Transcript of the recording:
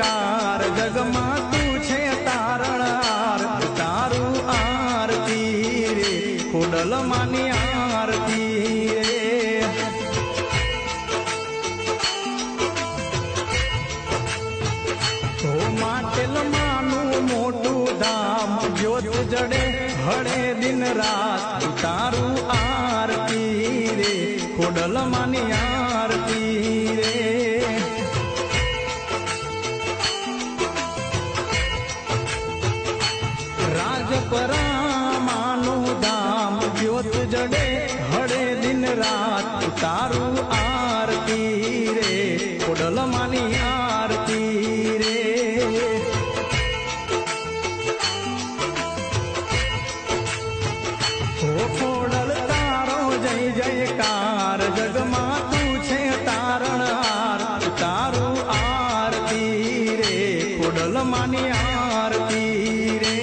Car જગમાં તું છે તારણાર તારું આરતી રે, ખોડલ માની આરતી રે. તો મોટું ધામ, જ્યોત જડે હળે દિન રાત. તારું આરતી રે, ખોડલ માની આરતી આજ પરામાનું ધામ જ્યોત જડે હળે દિન રાત તારું આરતી રે ઓડલ માની આરતી રે. ઓડલ તારો જય જયકાર જગમાં તું છે તારણ હાર તારું આરતી રે ઓડલ માની આરતી રે.